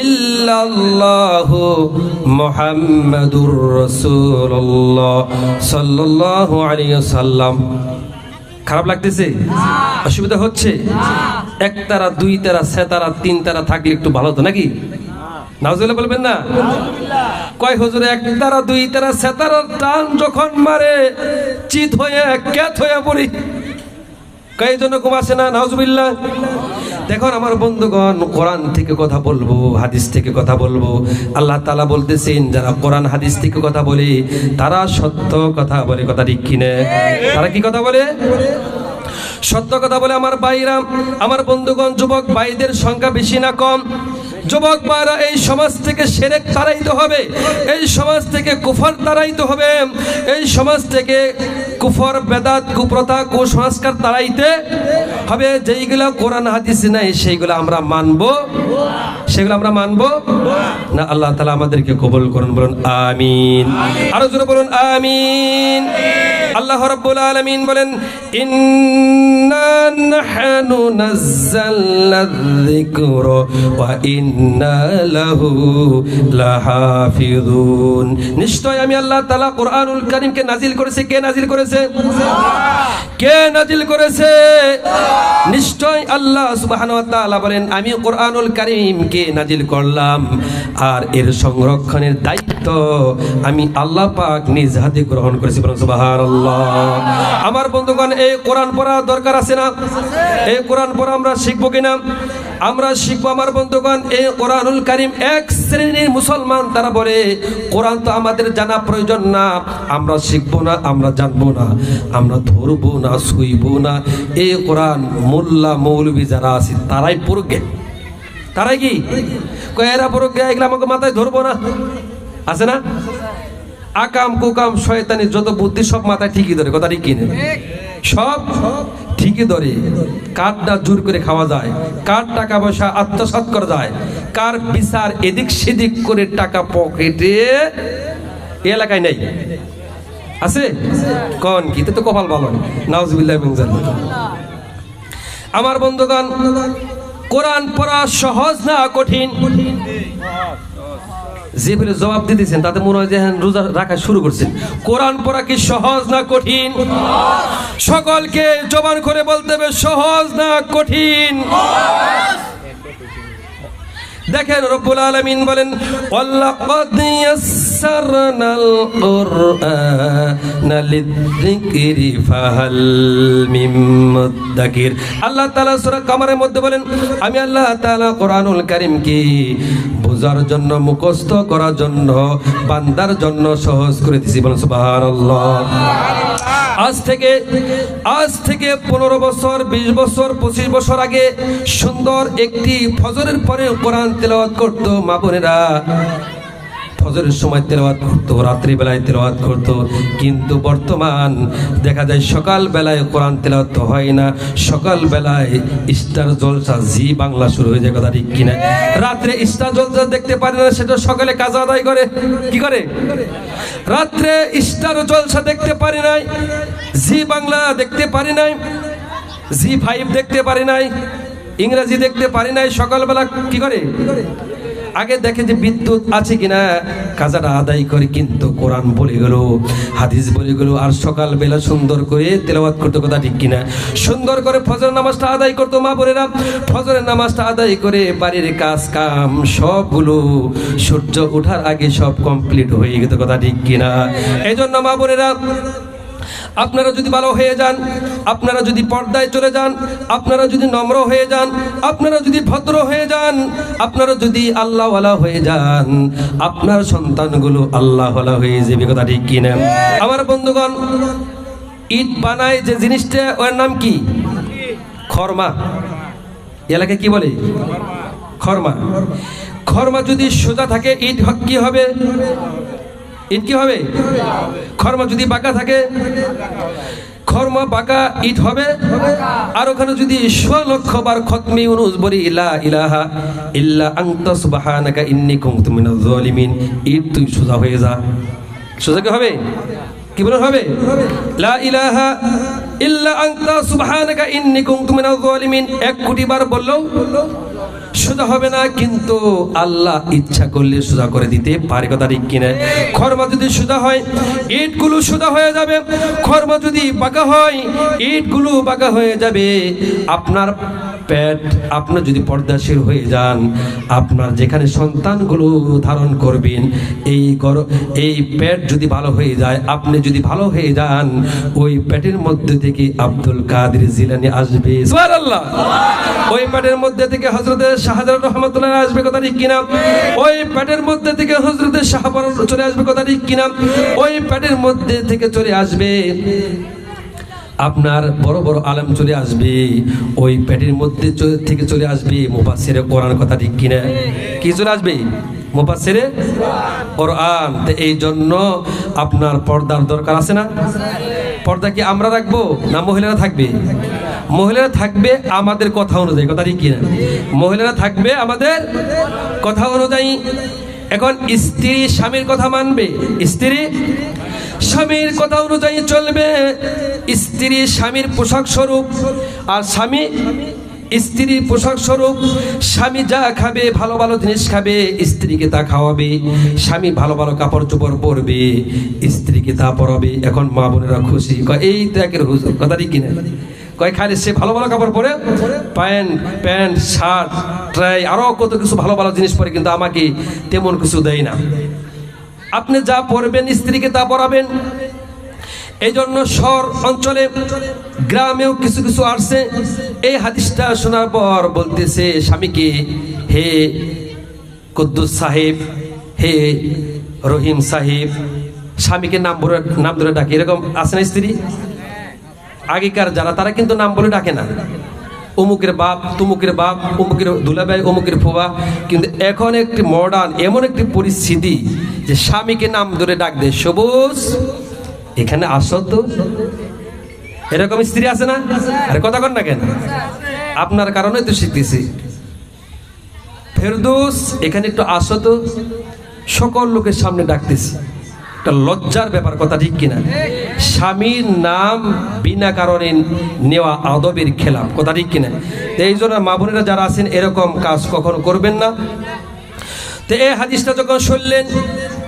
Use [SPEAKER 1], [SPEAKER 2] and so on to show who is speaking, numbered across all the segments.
[SPEAKER 1] ইল্লাল্লাহু মোহাম্মদুর রাসূলুল্লাহ সাল্লাল্লাহু আলাইহি ওয়াসাল্লাম। খারাপ লাগতেছে? অসুবিধা হচ্ছে? এক তারা দুই তারা সে তারা তিন তারা থাকলে একটু ভালো হতো নাকি? নাউজুল্লাহ বলবেন না? কয় হুজুর এক তারা দুই তারা সে তারা টান যখন মারে চিত হয়ে ক্যাত হয়ে পড়ি কয় কম আসে না? নাউজুবিল্লাহ দেখুন আমার বন্ধুগণ, কোরআন থেকে কথা বলব, হাদিস থেকে কথা বলব। আল্লাহ তালা বলতেছেন, যারা কোরআন, হাদিস থেকে কথা বলে, তারা সত্য কথা বলে। কথা ঠিক কিনে? তারা কি কথা বলে? সত্য কথা বলে। আমার ভাইরা, আমার বন্ধুগণ, যুবক ভাইদের সংখ্যা বেশি না কম? যুবক ভাইরা এই সমাজ থেকে সেরেক তাড়াইতে হবে। এই সমাজ থেকে কুফর তাড়াইতে হবে। এই সমাজ থেকে কুফর, বেদাত, কুপ্রথা, কুসংস্কার তাড়াইতে হবে। যেইগুলো কোরআন, হাদিস নাই, সেইগুলো আমরা মানবো। সেগুলো আমরা মানবো? না আল্লাহ তালা আমাদেরকে কবুল করুন বলুন আমিন। আরও জোরে বলুন আমিন। আল্লাহ রাব্বুল আলামিন বলেন ইন্না নাহনু নাযালনা যিকরা ওয়া ইন্না লাহু লাহাফিজুন নিশ্চয় আমি আল্লাহ তাআলা কোরআনুল কারীমকে নাজিল করেছে। কে নাজিল করেছে? কে নাজিল করেছে? নিশ্চয় আল্লাহ সুবহানাহু ওয়া তাআলা বলেন আমি কোরআনুল কারীমকে নাজিল করলাম। আর এর সংরক্ষণের দায়িত্ব আমি আল্লাহ পাক নিজ হাতে গ্রহণ করেছি আমার বন্ধুগণ, এই কোরআন পড়া দরকার আছে না? এই কোরআন পড়া আমরা শিখব কিনা? আমরা শিখব, আমার বন্ধুগণ, এই কোরআনুল কারিম এক শ্রেণির মুসলমান তারা বলে, কোরআন তো আমাদের জানা প্রয়োজন না। আমরা শিখব না, আমরা জানব না। আমরা ধরবো না শুইবো না। এই কোরআন মোল্লা মৌলবী যারা আছে, তারাই পড়বে। তারাই কি? কয়েরা পড়বে এগুলো আমাকে মাথায় ধরবো না? আছে না? আকাম, কুকাম, শয়তানি, যত বুদ্ধি, সব মাথায় ঠিকই ধরে। কথা ঠিক কিনে? সব ঠিকই ধরে। কারটা জোর করে খাওয়া যায়। কার টাকা পয়সা আত্মসাৎ করা যায়? কার বিচার এদিক সেদিক করে টাকা পকেটে এলাকায় নেই। আছে? কন কি? তো কপাল ভালো নাউজবিল্লাহ আমার বন্ধুগণ কোরআন পড়া সহজ না কঠিন? যে বলে জবাব দিতেছেন তাতে মনে হয় যে হ্যাঁ, রোজা রাখা শুরু করছেন। কোরআন পড়া কি সহজ না কঠিন? সকলকে জবান করে বলতে হবে সহজ না কঠিন। দেখেন রব্বুল আলামিন বলেন ওয়াল্লাকাদ ইয়াসসারনাল কুরআনা লিযিকরি ফাহাল মিম আল্লাহ তাআলা সূরা কামারের মধ্যে বলেন, আমি আল্লাহ তাআলা কোরআনুল কারীমকে বোঝার জন্য, মুখস্থ করার জন্য, বান্দার জন্য সহজ করে দিয়েছি। বলেন, সুবহানাল্লাহ। আজ থেকে আজ থেকে পনেরো বছর, বিশ বছর, পঁচিশ বছর আগে সুন্দর একটি ফজরের পরে কোরআন তেলাওয়াত করতো মা বোনেরা। ফজরের সময় তেলাওয়াত করতো, রাত্রিবেলায় তেলাওয়াত করতো। কিন্তু বর্তমান দেখা যায় সকাল বেলায় কোরআন তেলাওয়াত তো হয় না। সকাল বেলায় স্টার জলসা জি বাংলা শুরু হয়ে যায় কথা ঠিক কিনা। রাত্রে স্টার জলসা দেখতে পারে না, সেটা সকালে কাজ আদায় করে। কি করে? রাত্রে স্টার জলসা দেখতে পারি নাই, জি বাংলা দেখতে পারি নাই, জি ফাইভ দেখতে পারি নাই, ইংরেজি দেখতে পারি নাই, সকালবেলা কি করে? আগে দেখে যে বিদ্যুৎ আছে কিনা কাজাটা আদায় করে কিন্তু কোরআন বলে গেল, হাদিস বলে গেল, আর সকালবেলা সুন্দর করে তেলাওয়াত করতে কথা ঠিক কিনা? সুন্দর করে ফজর নামাজটা আদায় করতো মা বোনেরা। ফজরের নামাজটা আদায় করে বাড়ির কাজ কাম সবগুলো সূর্য ওঠার আগে সব কমপ্লিট হয়ে গেত কথা ঠিক কিনা? এই জন্য মা বোনেরা আপনারা যদি ভালো হয়ে যান আপনারা যদি পর্দায় চলে যান আপনারা যদি নম্র হয়ে যান আপনারা যদি ভদ্র হয়ে যান আপনারা যদি আল্লাহওয়ালা হয়ে যান আপনার সন্তানগুলো আল্লাহওয়ালা হয়ে যাবে কথা ঠিক কিনা আমার বন্ধুগণ ইট বানায় যে জিনিসটা ওর নাম কি? খরমা। এলাকায় কি বলে? খরমা। খরমা যদি সোজা থাকে ইট কি হবে? ইট কি হবে? খরমা যদি বাঁকা থাকে, খরমা বাঁকা ইট হবে, আর ওখানে যদি সোয়া লক্ষ বার খতমি উনুস বলি, ইলা ইলাহা ইল্লা আনতা সুবহানাকা ইন্নী কুনতু মিনাজ জালিমিন ইট তুই সোজা হয়ে যা। সোজা কি হবে? কি বলে হবে? লা ইলাহা ইল্লা আনতা সুবহানাকা ইন্নী কুনতু মিনাজ জালিমিন এক কোটি বার বললেও সোজা হবে না, কিন্তু আল্লাহ ইচ্ছা করলে সোজা করে দিতে পারে, কথা ঠিক কিনা? খরমা যদি সোজা হয়, ইটগুলো সোজা হয়ে যাবে। খরমা যদি পাকা হয়, ইটগুলো পাকা হয়ে যাবে। আপনার পেট আপনার যদি পর্দাশীল হয়ে যান, আপনার যেখানে সন্তানগুলো ধারণ করবেন, এই গর, এই পেট যদি ভালো হয়ে যায়, আপনি যদি ভালো হয়ে যান, ওই পেটের মধ্যে থেকে আব্দুল কাদের জিলানি আসবে। ওই পেটের মধ্যে থেকে হজরত শাহজালাল রহমতুল্লাহ আসবে কথা ঠিক কিনা? ওই পেটের মধ্যে থেকে হজরত শাহবান চলে আসবে কথা ঠিক কিনা? ওই পেটের মধ্যে থেকে চলে আসবে আপনার বড় বড় আলেম চলে আসবে, ওই পেটের মধ্যে থেকে চলে আসবে, মুফাসসিরে কোরআন কথা ঠিক কিনা? কি চলে আসবে? মুফাসসিরে কোরআন। তো এই জন্য আপনার পর্দার দরকার আছে না? পর্দা কি আমরা রাখব না মহিলারা থাকবে? মহিলারা থাকবে আমাদের কথা অনুযায়ী, কথা ঠিক কিনা? মহিলারা থাকবে আমাদের কথা অনুযায়ী। এখন স্ত্রী স্বামীর কথা মানবে। স্ত্রী স্বামীর কথা অনুযায়ী চলবে। স্ত্রী স্বামীর পোশাক স্বরূপ। আর স্বামী, স্ত্রী পোশাক স্বরূপ। স্বামী যা খাবে, ভালো ভালো জিনিস খাবে, স্ত্রীকে তা খাওয়াবে। স্বামী ভালো ভালো কাপড় চোপড় পরবে, স্ত্রীকে তা পরাবে। এখন মা বোনেরা খুশি। এই ত্যাগের হুজুর কথা ঠিক কিনা কয়, খালি সে ভালো ভালো কাপড় পরে, প্যান্ট প্যান্ট, শার্ট, ট্রাই আরও কত কিছু ভালো ভালো জিনিস পরে, কিন্তু আমাকে তেমন কিছু দেয় না। আপনি যা পড়বেন, স্ত্রীকে তা পড়াবেন। এই জন্য শহর অঞ্চলে, গ্রামেও কিছু কিছু আসছে। এই হাদিসটা শোনার পর বলতেছে স্বামীকে, হে কুদ্দুস সাহেব, হে রহিম সাহেব, স্বামীকে নাম ধরে নাম ধরে ডাকে। এরকম আছে না স্ত্রী? আগেকার যারা, তারা কিন্তু নাম বলে ডাকে না। অমুকের বাপ, তুমুকের বাপ, অমুকের দুলাভাই, অমুকের ফুবা কিন্তু এখন একটি মডার্ন এমন একটি পরিস্থিতি যে স্বামীকে নাম ধরে ডাক দেয়, সবুজ, এখানে আসো তো। এরকম স্ত্রী আছে না? আরে কথা কর না কেন? আপনার কারণে তো শিখতেছি। ফেরদৌস, এখানে একটু আসো তো। সকল লোকের সামনে ডাকতেছি। একটা লজ্জার ব্যাপার, কথা ঠিক কিনা? স্বামীর নাম বিনা কারণে নেওয়া আদবের খেলাম কথা ঠিক কিনা? এই জন্য মা বোনেরা যারা আছেন, এরকম কাজ কখনো করবেন না। তো এই হাদিসটা যখন শুনলেন,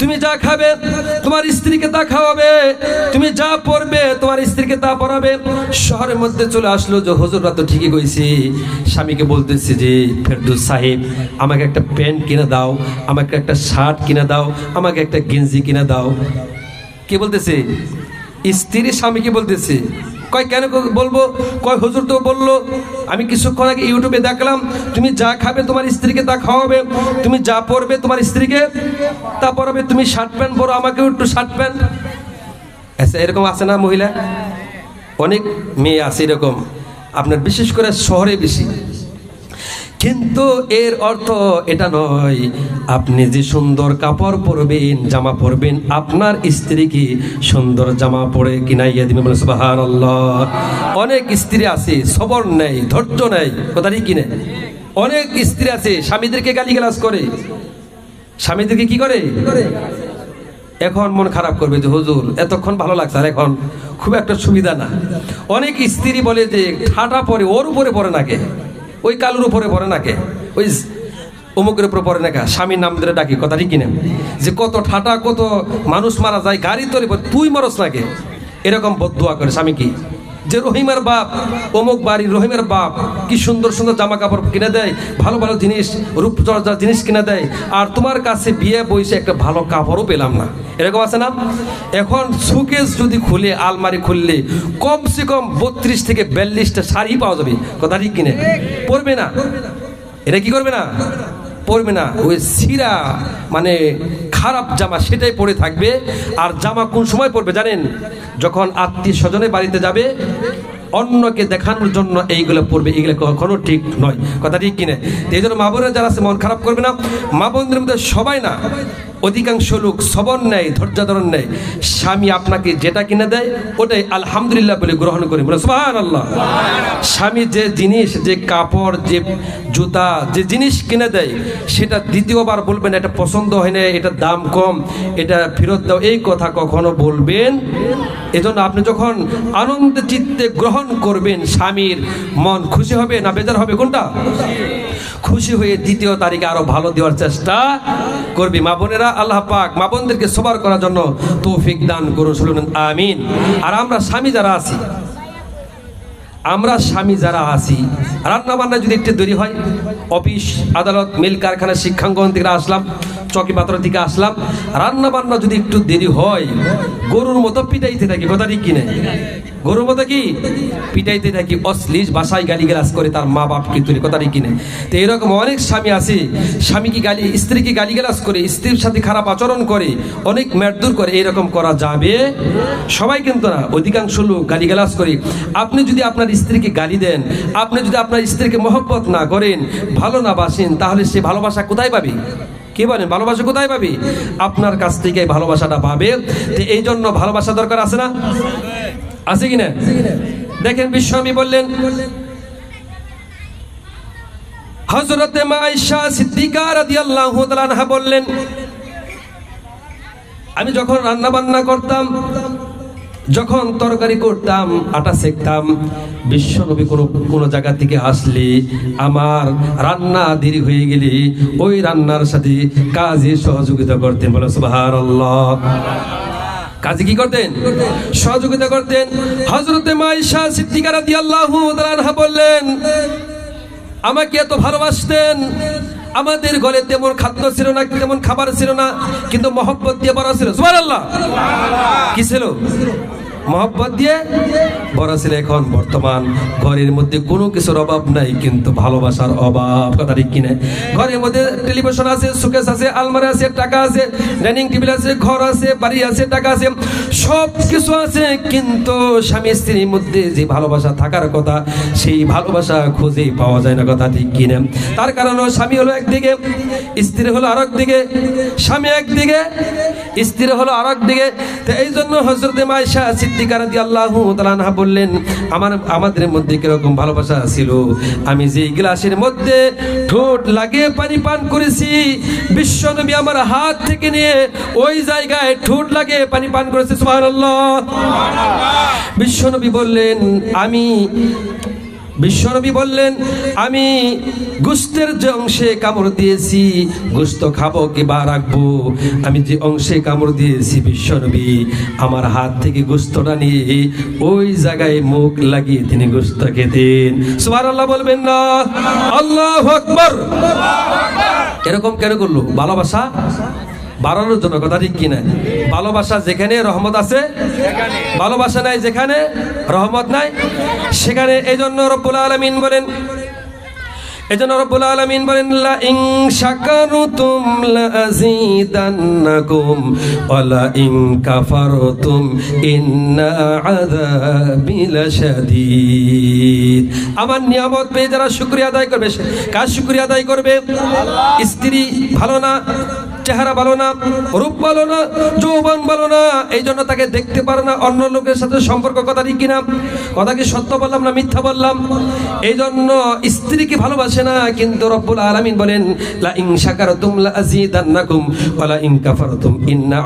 [SPEAKER 1] তুমি যা খাবে, তোমার স্ত্রীকে তা খাওয়াবে, তুমি যা পড়বে, তোমার স্ত্রীকে তা পড়াবে। শহরের মধ্যে চলে আসলো যে হুজুররা তো ঠিকই কইছে। স্বামীকে বলতেছে যে, ফেরদুস সাহেব, আমাকে একটা প্যান্ট কিনে দাও, আমাকে একটা শার্ট কিনে দাও, আমাকে একটা গেঞ্জি কিনে দাও। কে বলতেছে? স্ত্রী স্বামীকে বলতেছে? কয়, কেন বলব? কয়, হুজুর তো বলল, আমি কিছুক্ষণ আগে ইউটিউবে দেখলাম, তুমি যা খাবে তোমার স্ত্রীকে তা খাওয়াবে, তুমি যা পরবে তোমার স্ত্রীকে, তা পরাবে, তুমি শার্ট প্যান্ট পরো, আমাকেও একটু শার্ট প্যান্ট। আচ্ছা এরকম আছে না মহিলা? অনেক মেয়ে আছে এরকম। আপনার বিশেষ করে শহরে বেশি। কিন্তু এর অর্থ এটা নয়, আপনি যে সুন্দর কাপড় পরবেন, জামা পরবেন, আপনার স্ত্রী কি সুন্দর জামা পরে কিনাইয়া দিবে বলে সুবাহান অনেক স্ত্রী আছে, সবর নেই, ধৈর্য নেই কথাটি কিনে? অনেক স্ত্রী আছে, স্বামীদেরকে গালিগালাজ করে। স্বামীদেরকে কি করে? এখন মন খারাপ করবে যে, হুজুর, এতক্ষণ ভালো লাগছে, আর এখন খুব একটা সুবিধা না। অনেক স্ত্রী বলে যে, ঠাটা পরে, ওর উপরে পড়ে নাকে ওই কালুর উপরে পড়ে নাকে ওই অমুকের উপরে পড়ে নাকা স্বামীর নাম ধরে ডাকি কথা ঠিক কিনা যে কত ঠাটা, কত মানুষ মারা যায়, গাড়ি তৈরি তুই মরস নাকে এরকম বদুয়া করে, স্বামী কি? যে রহিমের বাপ, অমুক বাড়ির রহিমের বাপ, কি সুন্দর সুন্দর জামা কাপড় কিনে দেয়, ভালো ভালো জিনিস, রূপচর্চার জিনিস কিনে দেয়, আর তোমার কাছে বিয়ে বইসে একটা ভালো কাপড়ও পেলাম না। এরকম আছে না? এখন সুকেস যদি খুলে, আলমারি খুললে, কমসে কম বত্রিশ থেকে বিয়াল্লিশটা শাড়ি পাওয়া যাবে। কথা ঠিক কিনে? পড়বে না। এটা কি করবে না? পরবে না। ওই সিরা মানে খারাপ জামা সেটাই পরে থাকবে। আর জামা কোন সময় পরবে জানেন? যখন আত্মীয় স্বজনের বাড়িতে যাবে, অন্যকে দেখানোর জন্য এইগুলো পড়বে এইগুলো কখনো ঠিক নয়। কথা ঠিক কিনে? এই জন্য মা বোনেরা যারা আছে, মন খারাপ করবে না। মা বোনদের মধ্যে সবাই না অধিকাংশ লোক সবর নেয়, ধৈর্য ধরন নেয়। স্বামী আপনাকে যেটা কিনে দেয়, ওটাই আলহামদুলিল্লাহ বলে গ্রহণ করে। বলে আল্লাহ স্বামী যে জিনিস, যে কাপড়, যে জুতা, যে জিনিস কিনে দেয়, সেটা দ্বিতীয়বার বলবেন, এটা পছন্দ হয় না এটা দাম কম, এটা ফেরত দাও। এই কথা কখনো বলবেন? এজন্য আপনি যখন আনন্দ চিত্তে গ্রহণ করবেন, স্বামীর মন খুশি হবে না বেজার হবে? কোনটা? খুশি হয়ে দ্বিতীয় তারিখে আরও ভালো দেওয়ার চেষ্টা করবি। মা বোনেরা আল্লাহ পাক মা বোনদেরকে সবার করার জন্য তৌফিক দান করুন, শুনুন, আমিন। আর আমরা স্বামী যারা আছি, আমরা স্বামী যারা আছি রান্না বান্না যদি একটু দেরি হয়, অফিস, আদালত, মিল, কারখানা, শিক্ষাঙ্গন থেকে আসলাম। চকি পাত্র থেকে আসলাম। রান্না বান্না যদি একটু দেরি হয়, গরুর মতো পিটাইতে থাকি। কথা ঠিক কিনে গরুর মতো কি? পিটাইতে থাকি, অশ্লীল বাসায় গালি গালাজ করে তার মা বাপকে তুলে? কথা ঠিক কিনে তো এরকম অনেক স্বামী আছে স্বামীকে গালি স্ত্রীকে গালি গালাজ করে, স্ত্রীর সাথে খারাপ আচরণ করে, অনেক ম্যাটদুর করে, এরকম করা যাবে? সবাই কিন্তু না, অধিকাংশ লোক গালি গালাজ করে। আপনি যদি আপনার স্ত্রীকে গালি দেন, আপনি যদি আপনার স্ত্রীকে মহব্বত না করেন, ভালো না বাসেন, তাহলে সে ভালোবাসা কোথায় পাবে? কে বলেন ভালোবাসা কোথায় পাবি? আপনার কাছ থেকে ভালোবাসাটা পাবে। তো এই জন্য ভালোবাসা দরকার আছে না? আছে কি না? দেখেন বিশ্বামী বললেন হজরতে মাইশা সিদ্দিকা রাদিয়াল্লাহু তাআলা বললেন, আমি যখন রান্না বান্না করতাম যখন তরকারি করতাম, আটা সেকতাম, বিশ্বনবী কোনো কোনো জায়গা থেকে আসলে, আমার রান্না দেরি হয়ে গেলে, ওই রান্নার সাথে কাজে সহযোগিতা করতেন, বলে সুবাহার কাজে কি করতেন? সহযোগিতা করতেন। হজরতে মাইশা সিদ্দিকা রাদিয়াল্লাহু তাআলা বললেন, আমাকে এত ভালোবাসতেন আমাদের ঘরে তেমন খাদ্য ছিল না, তেমন খাবার ছিল না, কিন্তু মহব্বত দিয়ে বড় ছিল। কি ছিল? মহব্বত দিয়ে বড় ছিল এখন বর্তমান ঘরের মধ্যে কোনো কিছুর অভাব নাই, কিন্তু ভালোবাসার অভাব। কথা ঠিক কিনে? ঘরের মধ্যে টেলিভিশন আছে সুকেস আছে, আলমারি আছে, টাকা আছে ডাইনিং টেবিল আছে, ঘর আছে, বাড়ি আছে, টাকা আছে সব কিছু আছে, কিন্তু স্বামী স্ত্রীর মধ্যে যে ভালোবাসা থাকার কথা, সেই ভালোবাসা খুঁজে পাওয়া যায় না, কথা ঠিক কিনে? তার কারণ স্বামী হলো একদিকে, স্ত্রী হলো আরেক দিকে স্বামী একদিকে, স্ত্রী হলো আরেক দিকে তো এই জন্য হজরতে মাইশা সিদ্দিকা দিয়ে আল্লাহ তালানহা বললেন, আমার, আমাদের মধ্যে কীরকম ভালোবাসা ছিল? আমি যে গ্লাসের মধ্যে ঠোঁট লাগে পানি পান করেছি বিশ্বনবী আমার হাত থেকে নিয়ে ওই জায়গায় ঠোঁট লাগে পানি পান করেছে সোহান বিশ্বনবী বললেন, আমি বিশ্বনবী বললেন, আমি গুস্তের যে অংশে কামড় দিয়েছি, গুস্ত খাব কি বা রাখব? আমি যে অংশে কামড় দিয়েছি বিশ্বনবী, আমার হাত থেকে গুস্তটা নিয়ে ওই জায়গায় মুখ লাগিয়ে তিনি গুস্ত খেতেন। সুবার আল্লাহ বলবেন না। আল্লাহ আকবর। এরকম কেন করল? ভালোবাসা? বাড়ানোর জন্য, কথা ঠিক কিনা? ভালোবাসা যেখানে রহমত আছে, ভালোবাসা নাই যেখানে রহমত নাই, সেখানে এই জন্য রব্বুল আলমিন বলেন, এজন্য রব্বুল আলামিন বলেন, লা ইন শাকারতুম লা আযীদান্নাকুম ওয়া লা ইন কাফারতুম, ইন্না আযাবি লাশাদীদ। আমার নিয়ামত পেয়ে যারা শুকরিয়া আদায় করবে, কার শুকরিয়া আদায় করবে? স্ত্রী ভালো না? চেহারা ভালো না, রূপ ভালো না, যৌবন ভালো না, এই জন্য তাকে দেখতে পারে না, অন্য লোকের সাথে সম্পর্ক কথা ঠিক কিনা? কথা কি সত্য বললাম না মিথ্যা বললাম? এই জন্য স্ত্রীকে ভালোবাসে না, কিন্তু রব্বুল আলামিন বলেন লা ইন্না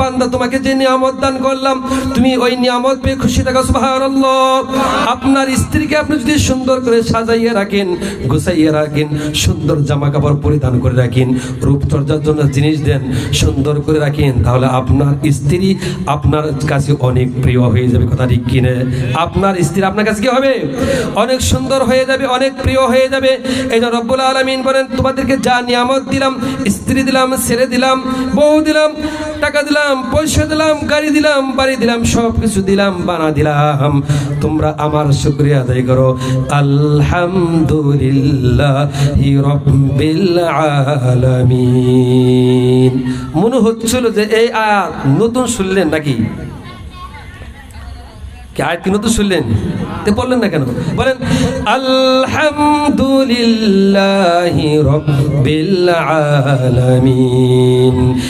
[SPEAKER 1] বান্দা, তোমাকে যে নিয়ামত দান করলাম, তুমি ওই নিয়ামত পেয়ে খুশি থাকো আপনার স্ত্রীকে আপনি যদি সুন্দর করে সাজাইয়ে রাখেন, গুছাইয়ে রাখেন, সুন্দর জামা কাপড় পরিধান করে রাখেন রূপচর্চার জন্য জিনিস দেন, সুন্দর করে রাখেন, তাহলে আপনার স্ত্রী আপনার কাছে অনেক প্রিয় হয়ে যাবে, কথা ঠিক কিনে? আপনার স্ত্রী আপনার কাছে কি হবে? অনেক সুন্দর হয়ে যাবে, অনেক প্রিয় হয়ে যাবে। এই জন্য রব্বুল আলমিন বলেন, তোমাদেরকে যা নিয়ামত দিলাম, স্ত্রী দিলাম, ছেলে দিলাম, বউ দিলাম, টাকা দিলাম, পয়সা দিলাম, গাড়ি দিলাম, বাড়ি দিলাম সব কিছু দিলাম, বানা দিলাম। তোমরা আমার শুক্রিয়া আদায় করো। আলহামদুলিল্লাহ রব্বিল আলামিন। মনে হচ্ছিল যে এই আয়াত নতুন শুনলেন নাকি? কি আয়াত নতুন শুনলেন? তে বললেন না কেন? বলেন, আলহামদুলিল্লাহি রব্বিল আলামিন।